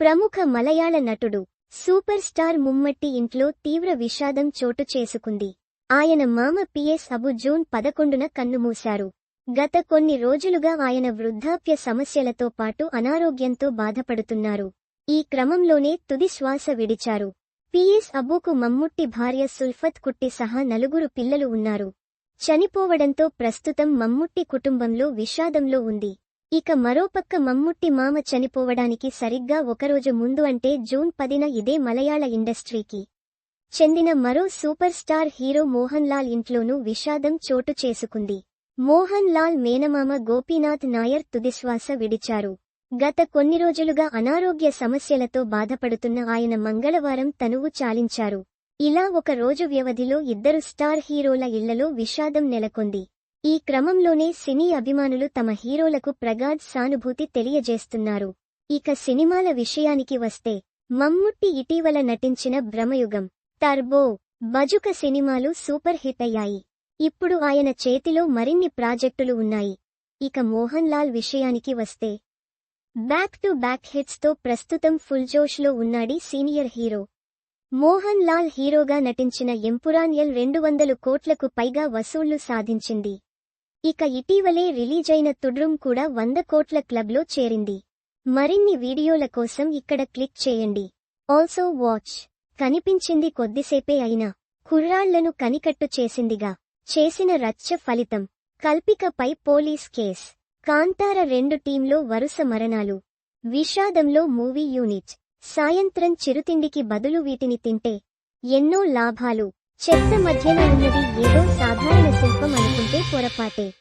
ప్రముఖ మలయాళ నటుడు super star ముమ్మట్టి ఇంట్లో తీవ్ర విషాదం చోటు చేసుకుంది. ఆయన మామ పిఎస్ అబు జూన్ పదకొండున కన్నుమూశారు. గత కొన్ని రోజులుగా ఆయన వృద్ధాప్య సమస్యలతో పాటు అనారోగ్యంతో బాధపడుతున్నారు. ఈ క్రమంలోనే తుది శ్వాస విడిచారు. పిఎస్ అబుకు మమ్ముట్టి భార్య సుల్ఫత్ కుట్టి సహా నలుగురు పిల్లలు ఉన్నారు. చనిపోవడంతో ప్రస్తుతం మమ్ముట్టి కుటుంబంలో విషాదంలో ఉంది. ఇక మరోపక్క మమ్ముట్టి మామ చనిపోవడానికి సరిగ్గా ఒకరోజు ముందు అంటే జూన్ పదిన ఇదే మలయాళ ఇండస్ట్రీకి చెందిన మరో super star hero Mohan Lal ఇంట్లోనూ విషాదం చోటు చేసుకుంది. మోహన్ లాల్ మేనమామ గోపీనాథ్ నాయర్ తుదిశ్వాస విడిచారు. గత కొన్ని రోజులుగా అనారోగ్య సమస్యలతో బాధపడుతున్న ఆయన మంగళవారం తనువు చాలించారు. ఇలా ఒక రోజు వ్యవధిలో ఇద్దరు స్టార్ హీరోల ఇళ్ళలో విషాదం నెలకొంది. ఈ క్రమంలోనే సినీ అభిమానులు తమ హీరోలకు ప్రగాఢ్ సానుభూతి తెలియజేస్తున్నారు. ఇక సినిమాల విషయానికి వస్తే మమ్ముట్టి ఇటీవల నటించిన భ్రమయుగం టర్బో బజుక సినిమాలు సూపర్ హిట్ అయ్యాయి. ఇప్పుడు ఆయన చేతిలో మరిన్ని ప్రాజెక్టులు ఉన్నాయి. ఇక మోహన్ లాల్ విషయానికి వస్తే బ్యాక్ టు బ్యాక్ హిట్స్తో ప్రస్తుతం ఫుల్ జోష్లో ఉన్నాడి సీనియర్ హీరో. మోహన్ లాల్ హీరోగా నటించిన ఎంపురాన్యల్ రెండు వందలు కోట్లకు పైగా వసూళ్ళు సాధించింది. ఇక ఇటీవలే రిలీజ్ అయిన తుడ్రుమ్ కూడా వంద కోట్ల క్లబ్లో చేరింది. మరిన్ని వీడియోల కోసం ఇక్కడ క్లిక్ చేయండి. ఆల్సో వాచ్ కనిపించింది కొద్దిసేపే అయినా. కుర్రాళ్ళను కనికట్టు చేసిందిగా. చేసిన రచ్చ ఫలితం. కల్పికపై పోలీస్ కేస్. కాంతార రెండు టీంలో వరుస మరణాలు. విషాదంలో మూవీ యూనిట్. సాయంత్రం చిరుతిండికి బదులు వీటిని తింటే. ఎన్నో లాభాలు. చెత్త మధ్యన ఉన్నది ఏదో సాధారణ శిల్పం అనుకుంటే party.